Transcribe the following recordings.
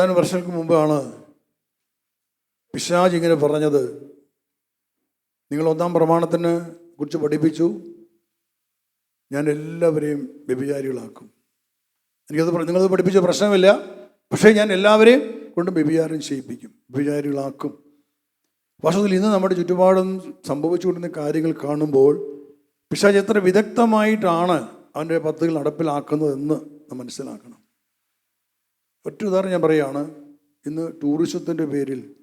ഏതാനും വർഷങ്ങൾക്ക് മുമ്പാണ് പിശാജ് ഇങ്ങനെ പറഞ്ഞത്. നിങ്ങൾ ഒന്നാം പ്രമാണത്തിന് കുറിച്ച് പഠിപ്പിച്ചു. ഞാൻ എല്ലാവരെയും വ്യഭിചാരികളാക്കും. എനിക്കത് നിങ്ങളത് പഠിപ്പിച്ച പ്രശ്നമില്ല. പക്ഷേ ഞാൻ എല്ലാവരെയും കൊണ്ട് വ്യഭിചാരം ചെയ്യിപ്പിക്കും. വ്യഭിചാരികളാക്കും. വാസ്തവത്തിൽ ഇന്ന് നമ്മുടെ ചുറ്റുപാടും സംഭവിച്ചുകൊണ്ടിരുന്ന കാര്യങ്ങൾ കാണുമ്പോൾ പിശാജ് എത്ര വിദഗ്ധമായിട്ടാണ് അവന്റെ പദ്ധതികൾ നടപ്പിലാക്കുന്നതെന്ന് നാം മനസ്സിലാക്കണം. ഒറ്റ ഉദാഹരണം ഞാൻ പറയുകയാണ്. ഇന്ന് ടൂറിസത്തിന്റെ പേരിൽ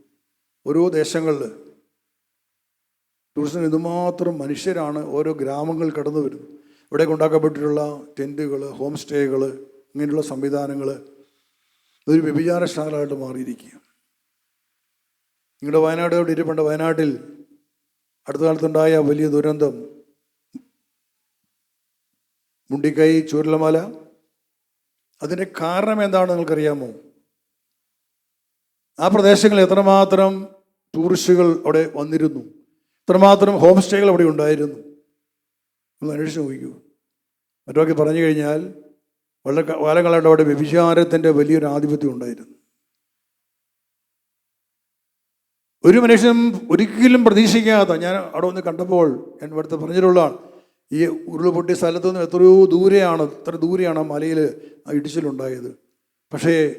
ഓരോ ദേശങ്ങളിൽ ടൂറിസത്തിന് ഇതുമാത്രം മനുഷ്യരാണ് ഓരോ ഗ്രാമങ്ങൾ കടന്നു വരുന്നത്. ഇവിടെ ഉണ്ടാക്കപ്പെട്ടിട്ടുള്ള ടെന്റുകൾ ഹോം സ്റ്റേകൾ ഇങ്ങനെയുള്ള സംവിധാനങ്ങൾ ഒരു വ്യഭിചാരശാലയായിട്ട് മാറിയിരിക്കുക നിങ്ങളുടെ വയനാട് അവിടെ ഇരിപ്പുണ്ട്? വയനാട്ടിൽ അടുത്ത കാലത്തുണ്ടായ വലിയ ദുരന്തം. മുണ്ടിക്കൈ ചൂരലമല അതിന്റെ കാരണം എന്താണെന്ന് നിങ്ങൾക്കറിയാമോ? ആ പ്രദേശങ്ങളിൽ എത്രമാത്രം ടൂറിസ്റ്റുകൾ അവിടെ വന്നിരുന്നു? എത്രമാത്രം ഹോം സ്റ്റേകൾ അവിടെ ഉണ്ടായിരുന്നു? ഒന്ന് അന്വേഷിച്ച് നോക്കൂ മറ്റൊക്കെ പറഞ്ഞു കഴിഞ്ഞാൽ വളരെ കാലങ്ങളായിട്ട് അവിടെ വ്യഭിചാരത്തിന്റെ വലിയൊരു ആധിപത്യം ഉണ്ടായിരുന്നു. ഒരു മനുഷ്യനും ഒരിക്കലും പ്രതീക്ഷിക്കാത്ത ഞാൻ അവിടെ ഒന്ന് കണ്ടപ്പോൾ ഞാൻ ഇവിടുത്തെ പറഞ്ഞിട്ടുള്ളതാണ് ഈ ഉരുൾപൊട്ടിയ സ്ഥലത്തു നിന്ന് എത്രയോ ദൂരെയാണ് ഇത്ര ദൂരെയാണ് മലയിൽ ഇടിച്ചിലുണ്ടായത്. പക്ഷേ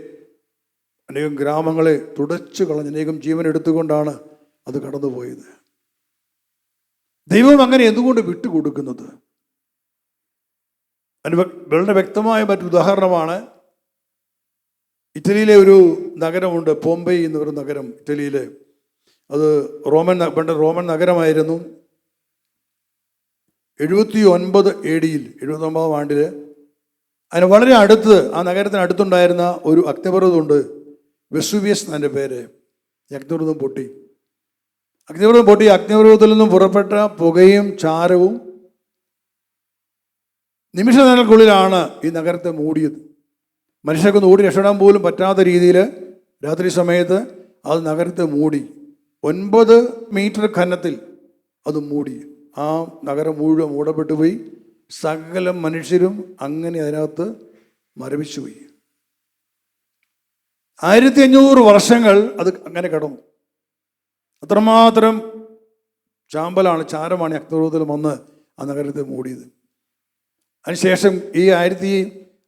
അനേകം ഗ്രാമങ്ങളെ തുടച്ചു കളഞ്ഞ് അനേകം ജീവൻ എടുത്തുകൊണ്ടാണ് അത് കടന്നുപോയത്. ദൈവം അങ്ങനെ എന്തുകൊണ്ട് വിട്ടുകൊടുക്കുന്നത്? വളരെ വ്യക്തമായ മറ്റൊരു ഉദാഹരണമാണ്. ഇറ്റലിയിലെ ഒരു നഗരമുണ്ട് പോംബൈ എന്ന് പറയുന്ന നഗരം ഇറ്റലിയിലെ. അത് റോമൻ പണ്ട് റോമൻ നഗരമായിരുന്നു. എഴുപത്തി ഒൻപത് എ ഡിയിൽ എഴുപത്തി ഒമ്പതാം ആണ്ടിൽ അതിന് വളരെ അടുത്ത് ആ നഗരത്തിന് അടുത്തുണ്ടായിരുന്ന ഒരു അഗ്നിപർവതമുണ്ട്. വെസുവിയസ് എന്നതിന്റെ പേര്. അഗ്നിപർവതം പൊട്ടി. അഗ്നിപർവതം പൊട്ടി. അഗ്നിപർവതത്തിൽ നിന്നും പുറപ്പെട്ട പുകയും ചാരവും നിമിഷ നേരങ്ങൾക്കുള്ളിലാണ് ഈ നഗരത്തെ മൂടിയത്. മനുഷ്യർക്കൊന്ന് ഓടി രക്ഷപ്പെടാൻ പോലും പറ്റാത്ത രീതിയിൽ രാത്രി സമയത്ത് അത് നഗരത്തെ മൂടി. ഒൻപത് മീറ്റർ ഖനത്തിൽ അത് മൂടി. ആ നഗരം മുഴുവൻ മൂടപ്പെട്ടു പോയി. സകല മനുഷ്യരും അങ്ങനെ അതിനകത്ത് മരവിച്ചു പോയി. ആയിരത്തി അഞ്ഞൂറ് വർഷങ്ങൾ അത് അങ്ങനെ കിടന്നു. അത്രമാത്രം ചാമ്പലാണ് ചാരമാണ് അഗ്നിപർവതത്തിൽ വന്ന് ആ നഗരത്തെ മൂടിയത്. അതിനുശേഷം ഈ ആയിരത്തി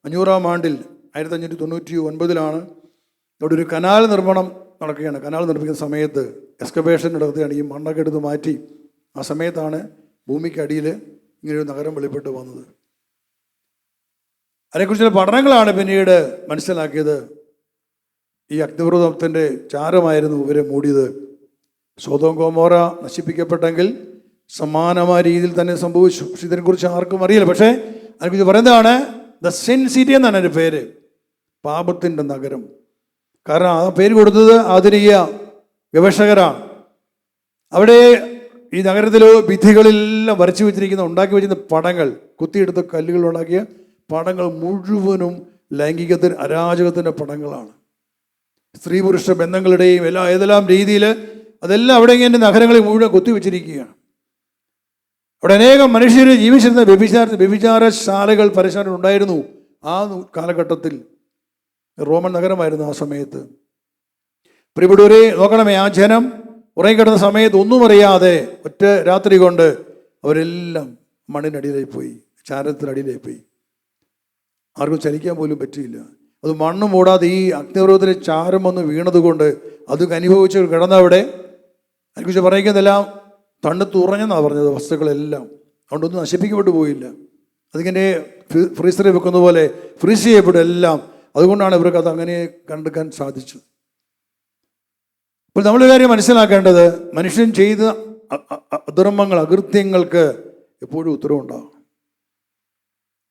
അഞ്ഞൂറാം ആണ്ടിൽ ആയിരത്തി അഞ്ഞൂറ്റി തൊണ്ണൂറ്റി ഒൻപതിലാണ് അവിടെ ഒരു കനാൽ നിർമ്മാണം നടക്കുകയാണ്. കനാൽ നിർമ്മിക്കുന്ന സമയത്ത് എക്സ്കവേഷൻ നടത്തുകയാണ് ഈ മണ്ണൊക്കെ എടുത്ത് മാറ്റി ആ സമയത്താണ് ഭൂമിക്കടിയിൽ ഇങ്ങനെയൊരു നഗരം വെളിപ്പെട്ട് വന്നത്. അതിനെക്കുറിച്ചുള്ള പഠനങ്ങളാണ് പിന്നീട് മനസ്സിലാക്കിയത്. ഈ അഗ്നിവ്രതത്തിന്റെ ചാരമായിരുന്നു ഇവരെ മൂടിയത്. സ്വതം ഗോമോറ നശിപ്പിക്കപ്പെട്ടെങ്കിൽ സമാനമായ രീതിയിൽ തന്നെ സംഭവിച്ചു. പക്ഷെ ഇതിനെക്കുറിച്ച് ആർക്കും അറിയില്ല. പക്ഷേ അതിനെക്കുറിച്ച് പറയുന്നതാണ് ദ സെൻ സിറ്റി എന്നാണ് എന്റെ പേര്. പാപത്തിന്റെ നഗരം. കാരണം ആ പേര് കൊടുത്തത് ആധുനിക ഗവേഷകരാണ്. അവിടെ ഈ നഗരത്തിൽ ഭിത്തികളിലെല്ലാം വരച്ചു വെച്ചിരിക്കുന്ന ഉണ്ടാക്കി വെച്ചിരുന്ന പടങ്ങൾ കുത്തിയെടുത്ത കല്ലുകൾ ഉണ്ടാക്കിയ പടങ്ങൾ മുഴുവനും ലൈംഗികത്തിന് അരാജകത്തിന്റെ പടങ്ങളാണ്. സ്ത്രീ പുരുഷ ബന്ധങ്ങളുടെയും എല്ലാ ഏതെല്ലാം രീതിയിൽ അതെല്ലാം അവിടെ ഇങ്ങനെ നഗരങ്ങളിൽ മുഴുവൻ കുത്തിവെച്ചിരിക്കുകയാണ് അവിടെ അനേകം മനുഷ്യർ ജീവിച്ചിരുന്ന വ്യഭിചാര വ്യഭിചാരശാലകൾ പരശാലകൾ ഉണ്ടായിരുന്നു ആ കാലഘട്ടത്തിൽ. റോമൻ നഗരമായിരുന്നു ആ സമയത്ത്. പ്രിപിടൂരെ നോക്കണമേ ആ ജനം. ഉറങ്ങിക്കിടന്ന സമയത്ത് ഒന്നും അറിയാതെ ഒറ്റ രാത്രി കൊണ്ട് അവരെല്ലാം മണ്ണിനടിയിലായി പോയി ചാരത്തിനടിയിലായി പോയി ആർക്കും ചലിക്കാൻ പോലും പറ്റിയില്ല. അത് മണ്ണ് മൂടാതെ ഈ അഗ്നിപർവത്തിലെ ചാരം വന്ന് വീണതുകൊണ്ട് അത് അനുഭവിച്ച് കിടന്നവിടെ അതിനെക്കുറിച്ച് പറയുന്നതെല്ലാം തണുത്ത് ഉറഞ്ഞെന്നാണ് പറഞ്ഞത് വസ്തുക്കളെല്ലാം. അതുകൊണ്ടൊന്നും നശിപ്പിക്കപ്പെട്ടു പോയില്ല. അതിങ്ങനെ ഫ്രീസറിൽ വെക്കുന്ന പോലെ ഫ്രീസ് ചെയ്യപ്പെടും എല്ലാം. അതുകൊണ്ടാണ് ഇവർക്ക് അത് അങ്ങനെ കണ്ടെടുക്കാൻ സാധിച്ചത്. അപ്പോൾ നമ്മൾ കാര്യം മനസ്സിലാക്കേണ്ടത് മനുഷ്യൻ ചെയ്ത അധർമ്മങ്ങൾ അകൃത്യങ്ങൾക്ക് എപ്പോഴും ഉത്തരവുണ്ടാകും.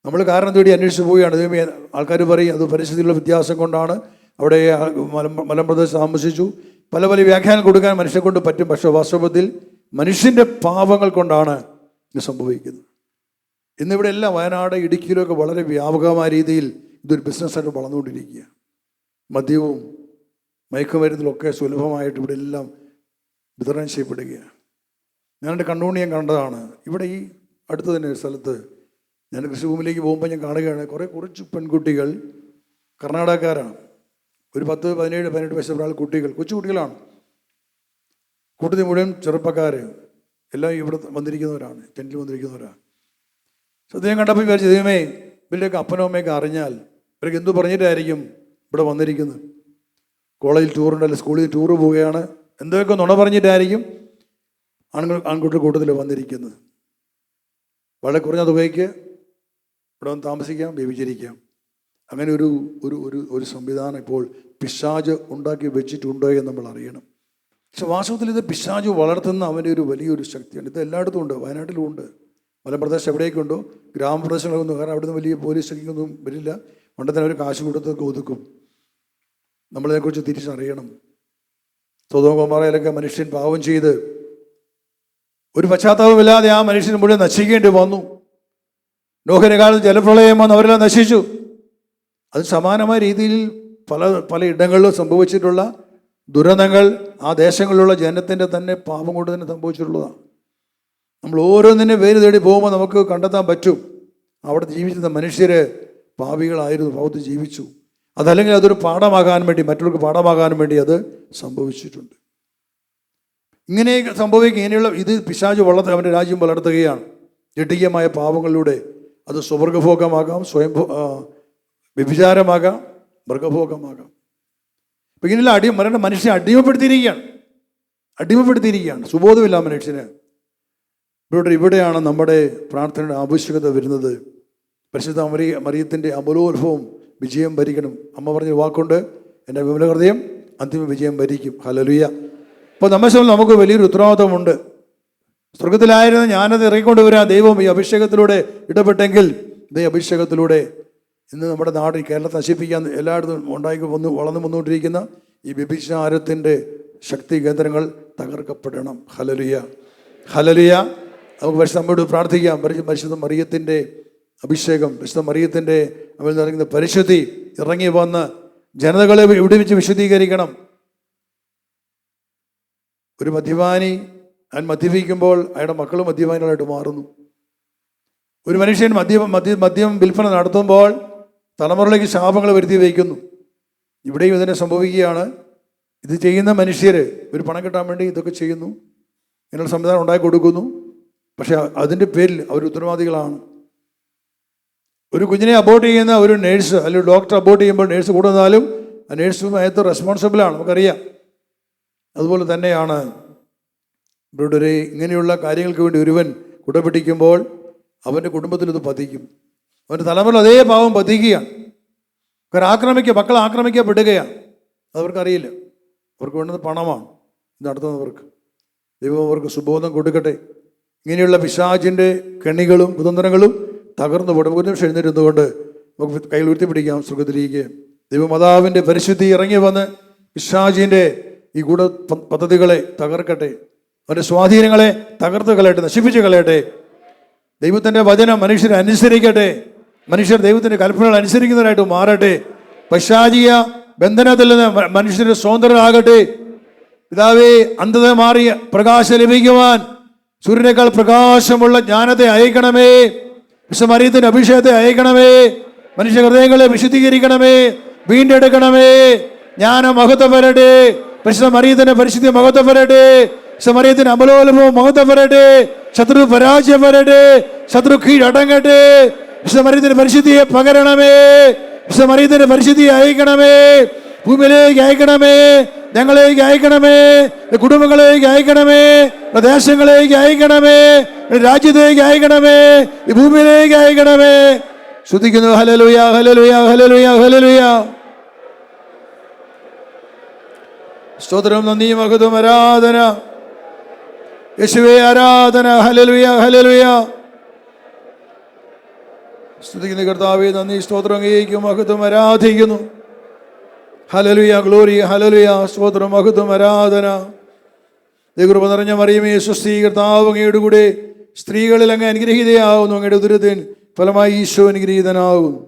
നമ്മൾ കാരണം തേടി അന്വേഷിച്ച് പോവുകയാണ്. ദൈവമേ ആൾക്കാർ പറയും അത് പരിസ്ഥിതിയുള്ള വ്യത്യാസം കൊണ്ടാണ് അവിടെ മലം മലമ്പ്രദേശത്ത് താമസിച്ചു. പല പല വ്യാഖ്യാനം കൊടുക്കാൻ മനുഷ്യനെ കൊണ്ട് പറ്റും. പക്ഷേ വാസ്തവത്തിൽ മനുഷ്യന്റെ പാപങ്ങൾ കൊണ്ടാണ് ഇത് സംഭവിക്കുന്നത്. ഇന്നിവിടെ എല്ലാം വയനാട് ഇടുക്കിയിലൊക്കെ വളരെ വ്യാപകമായ രീതിയിൽ ഇതൊരു ബിസിനസ്സായിട്ട് വളർന്നുകൊണ്ടിരിക്കുക മദ്യവും മയക്കുമരുന്നിലൊക്കെ സുലഭമായിട്ട് ഇവിടെ എല്ലാം വിതരണം ചെയ്യപ്പെടുകയാണ്. ഞാൻ എന്റെ കണ്ണുകൊണ്ട് ഞാൻ കണ്ടതാണ്. ഇവിടെ ഈ അടുത്ത് തന്നെ ഒരു സ്ഥലത്ത് ഞാൻ കൃഷിഭൂമിയിലേക്ക് പോകുമ്പോൾ ഞാൻ കാണുകയാണ് കുറേ കുറച്ച് പെൺകുട്ടികൾ കർണാടകക്കാരാണ്. ഒരു പത്ത് പതിനേഴ് പതിനെട്ട് വയസ്സുള്ള ആൾ കുട്ടികൾ കൊച്ചു കുട്ടികളാണ്. കൂട്ടത്തിൽ മുഴുവൻ ചെറുപ്പക്കാർ. എല്ലാം ഇവിടെ വന്നിരിക്കുന്നവരാണ് ടെന്റിൽ വന്നിരിക്കുന്നവരാണ്. സത്യം കണ്ടപ്പോൾ വിചാരിച്ചു ദൈവമേ ഇവരുടെയൊക്കെ അപ്പനോ അമ്മയൊക്കെ അറിഞ്ഞാൽ ഇവരൊക്കെ എന്തു പറഞ്ഞിട്ടായിരിക്കും ഇവിടെ വന്നിരിക്കുന്നത്? കോളേജിൽ ടൂറുണ്ട് അല്ലെങ്കിൽ സ്കൂളിൽ ടൂർ പോവുകയാണ്. എന്തൊക്കെ നുണ പറഞ്ഞിട്ടായിരിക്കും ആണുങ്ങൾ ആൺകുട്ടികൾ കൂട്ടത്തിൽ വന്നിരിക്കുന്നത്? വളരെ കുറഞ്ഞ തുകയ്ക്ക് ഇവിടെ വന്ന് താമസിക്കാം വ്യഭിചരിക്കാം അങ്ങനെ ഒരു ഒരു ഒരു ഒരു സംവിധാനം ഇപ്പോൾ പിശാജ് ഉണ്ടാക്കി വെച്ചിട്ടുണ്ടോ എന്ന് നമ്മൾ അറിയണം. പക്ഷെ വാസ്തവത്തിൽ ഇത് പിശാജ് വളർത്തുന്ന അവന്റെ ഒരു വലിയൊരു ശക്തിയാണ് ഇത് എല്ലായിടത്തും ഉണ്ട് വയനാട്ടിലും ഉണ്ട്. മലപ്രദേശം എവിടെയൊക്കെയുണ്ടോ ഗ്രാമപ്രദേശങ്ങളൊന്നും കാരണം അവിടുന്ന് വലിയ പോലീസ് ഒന്നും വരില്ല. പണ്ട് തന്നെ അവർ കാശ് കൊടുത്തൊക്കെ ഒതുക്കും. നമ്മളിതേക്കുറിച്ച് തിരിച്ചറിയണം. സ്വതോകുമാറയിലൊക്കെ മനുഷ്യൻ പാവം ചെയ്ത് ഒരു പശ്ചാത്താപമില്ലാതെ ആ മനുഷ്യൻ മുഴുവൻ നശിക്കേണ്ടി വന്നു. നോഹന കാലത്ത് ജലപ്രളയം വന്ന് അവരെല്ലാം നശിച്ചു. അത് സമാനമായ രീതിയിൽ പല പല ഇടങ്ങളിലും സംഭവിച്ചിട്ടുള്ള ദുരന്തങ്ങൾ ആ ദേശങ്ങളിലുള്ള ജനത്തിന്റെ തന്നെ പാപം കൊണ്ട് തന്നെ സംഭവിച്ചിട്ടുള്ളതാണ്. നമ്മൾ ഓരോന്നിനെ പേര് തേടി പോകുമ്പോൾ നമുക്ക് കണ്ടെത്താൻ പറ്റും. അവിടെ ജീവിച്ചിരുന്ന മനുഷ്യർ പാവികളായിരുന്നു പാവത്ത് ജീവിച്ചു. അതല്ലെങ്കിൽ അതൊരു പാഠമാകാൻ വേണ്ടി മറ്റുള്ളവർക്ക് പാഠമാകാൻ വേണ്ടി അത് സംഭവിച്ചിട്ടുണ്ട്. ഇങ്ങനെ സംഭവിക്കുക ഇങ്ങനെയുള്ള ഇത് പിശാജ് വളർത്ത അവന്റെ രാജ്യം വളർത്തുകയാണ്. ജട്ടികമായ പാപങ്ങളിലൂടെ അത് സ്വവർഗഭോഗമാകാം സ്വയം വ്യഭിചാരമാകാം മൃഗഭോഗമാകാം. അപ്പം ഇങ്ങനെയുള്ള അടി മരണ മനുഷ്യനെ അടിമപ്പെടുത്തിയിരിക്കുകയാണ്. അടിമപ്പെടുത്തിയിരിക്കുകയാണ്. സുബോധമില്ല മനുഷ്യന്. ഇവിടെ ഇവിടെയാണ് നമ്മുടെ പ്രാർത്ഥനയുടെ ആവശ്യകത വരുന്നത്. പരിശുദ്ധ മറിയ മറിയത്തിന്റെ അമലോത്ഭവം വിജയം ഭരിക്കണം. അമ്മ പറഞ്ഞ വാക്കുണ്ട്. എന്റെ വിമല ഹൃദയം അന്തിമ വിജയം ഭരിക്കും. ഹലലുയ അപ്പോൾ നമ്മെ സംബന്ധിച്ച് നമുക്ക് വലിയൊരു ഉത്തരവാദിത്വമുണ്ട്. സ്വർഗത്തിലായിരുന്ന ഞാനത് ഇറങ്ങിക്കൊണ്ട് വരാം ദൈവം ഈ അഭിഷേകത്തിലൂടെ ഇടപെട്ടെങ്കിൽ ഇതേ അഭിഷേകത്തിലൂടെ ഇന്ന് നമ്മുടെ നാട് കേരളത്തെ നശിപ്പിക്കാൻ എല്ലായിടത്തും ഉണ്ടായി വന്ന് വളർന്നു വന്നുകൊണ്ടിരിക്കുന്ന ഈ വ്യഭിചാരത്തിന്റെ ശക്തി കേന്ദ്രങ്ങൾ തകർക്കപ്പെടണം. ഹലലുയ ഹലലുയ നമുക്ക് പരിശുദ്ധമ്മയോട് പ്രാർത്ഥിക്കാം. പരിശുദ്ധ മറിയത്തിന്റെ അഭിഷേകം വിശുദ്ധ മറിയത്തിന്റെ അവൽ നിറങ്ങുന്ന പരിശുദ്ധി ഇറങ്ങി വന്ന് ജനതകളെ വിടുവിച്ച് വിശുദ്ധീകരിക്കണം. ഒരു മദ്യപാനി അവൻ മദ്യപിക്കുമ്പോൾ അയാളുടെ മക്കൾ മദ്യപാനികളായിട്ട് മാറുന്നു. ഒരു മനുഷ്യൻ മദ്യ മദ്യ മദ്യം വിൽപ്പന നടത്തുമ്പോൾ തലമുറയിലേക്ക് ശാപങ്ങൾ വരുത്തി വയ്ക്കുന്നു. ഇവിടെയും ഇതിനെ സംഭവിക്കുകയാണ്. ഇത് ചെയ്യുന്ന മനുഷ്യർ ഒരു പണം കിട്ടാൻ വേണ്ടി ഇതൊക്കെ ചെയ്യുന്നു. ഇങ്ങനെയുള്ള സംവിധാനം ഉണ്ടാക്കി കൊടുക്കുന്നു. പക്ഷേ അതിന്റെ പേരിൽ അവർ ഉത്തരവാദികളാണ്. ഒരു കുഞ്ഞിനെ അബോർട്ട് ചെയ്യുന്ന ഒരു നേഴ്സ് അല്ലെങ്കിൽ ഡോക്ടർ അബോർട്ട് ചെയ്യുമ്പോൾ നേഴ്സ് കൂടെ നിന്നാലും ആ നേഴ്സുമായിട്ട് റെസ്പോൺസിബിളാണ് നമുക്കറിയാം. അതുപോലെ തന്നെയാണ് ഇവിടെ ഇങ്ങനെയുള്ള കാര്യങ്ങൾക്ക് വേണ്ടി ഒരുവൻ കുടപിടിക്കുമ്പോൾ അവന്റെ കുടുംബത്തിൽ ഇത് പതിക്കും. അവന്റെ തലമുറ അതേ പാവം പതിക്കുകയാണ്. കാരണം ആക്രമിക്കുക മക്കൾ ആക്രമിക്കപ്പെടുകയാണ്. അതവർക്കറിയില്ല. അവർക്ക് വേണ്ടത് പണമാണ്. നടത്തുന്നവർക്ക്. ദൈവം അവർക്ക് സുബോധം കൊടുക്കട്ടെ. ഇങ്ങനെയുള്ള പിശാചിന്റെ കെണികളും കുതന്ത്രങ്ങളും തകർന്നു പോട്ടെ ഒരു നിമിഷം എഴുന്നേരുന്നുകൊണ്ട് നമുക്ക് കയ്യിൽ ഉയർത്തി പിടിക്കാം സുഖത്തിലേക്ക് ദൈവമാതാവിന്റെ പരിശുദ്ധി ഇറങ്ങി വന്ന് പിശാചിന്റെ ഈ ഗൂഢ പദ്ധതികളെ തകർക്കട്ടെ. അവന്റെ സ്വാധീനങ്ങളെ തകർത്ത് കളയട്ടെ നശിപ്പിച്ച് കളയട്ടെ. ദൈവത്തിന്റെ വചനം മനുഷ്യരെ അനുസരിക്കട്ടെ. മനുഷ്യർ ദൈവത്തിന്റെ കൽപ്പനകൾ അനുസരിക്കുന്നവരായിട്ട് മാറട്ടെ. പൈശാചിക ബന്ധനത്തിൽ നിന്ന് മനുഷ്യരുടെ സ്വതന്ത്രരാകട്ടെ. പിതാവേ അന്ധത മാറിയ പ്രകാശം ലഭിക്കുവാൻ സൂര്യനേക്കാൾ പ്രകാശമുള്ള ജ്ഞാനത്തെ അയക്കണമേ. വിശ്വമറിയത്തിന്റെ അഭിഷേകത്തെ അയക്കണമേ. മനുഷ്യ ഹൃദയങ്ങളെ വിശുദ്ധീകരിക്കണമേ. വീണ്ടെടുക്കണമേ. ജ്ഞാനം മഹത്വം വരട്ടെ. പരിശുദ്ധ മറിയത്തിന്റെ പരിശുദ്ധി മഹത്വം വരട്ടെ. വിശ്വമറിയത്തിന്റെ അമലോലഭവും മഹത്വം വരട്ടെ. ശത്രു പരാജയം വരട്ടെ. ശത്രു കീഴടങ്ങട്ടെ വിശ്വമറിയത്തിന്റെ പരിശുദ്ധിയെ പകരണമേ. വിശ്വമറിയത്തിന്റെ പരിശുദ്ധിയെ അയക്കണമേ. ഭൂമിയിലേക്ക് അയക്കണമേ ഞങ്ങളേക്ക് അയക്കണമേ കുടുംബങ്ങളേക്ക് അയക്കണമേ പ്രദേശങ്ങളേക്ക് അയക്കണമേ രാജ്യത്തേക്ക് അയക്കണമേ ഈ ഭൂമിയിലേക്ക് അയക്കണമേ. ശ്രദ്ധിക്കുന്നു ഹലലുയ ഹലലുയ ഹലലുയ ഹലലുയ സ്തോത്രം നന്ദി മഹതും ആരാധന. യേശുവേ ആരാധന. ഹലലുയ ഹലലുയ സ്തുതിക്കുന്ന കർത്താവെ നന്ദി സ്തോത്രം അംഗീകരിക്കും മഹത്വം ആരാധിക്കുന്നു. ഹലലുയ ഗ്ലോറി ഹലലുയ സ്തോത്രം മഹത്വം ആരാധന. ദൈവകൃപ നിറഞ്ഞ മറിയമേ സ്വസ്തി കർത്താവ് അങ്ങയുടെ കൂടെ സ്ത്രീകളിൽ അങ്ങ് അനുഗ്രഹീതയാവുന്നു അങ്ങയുടെ ദുരിതൻ ഫലമായി ഈശോ അനുഗ്രഹീതനാകുന്നു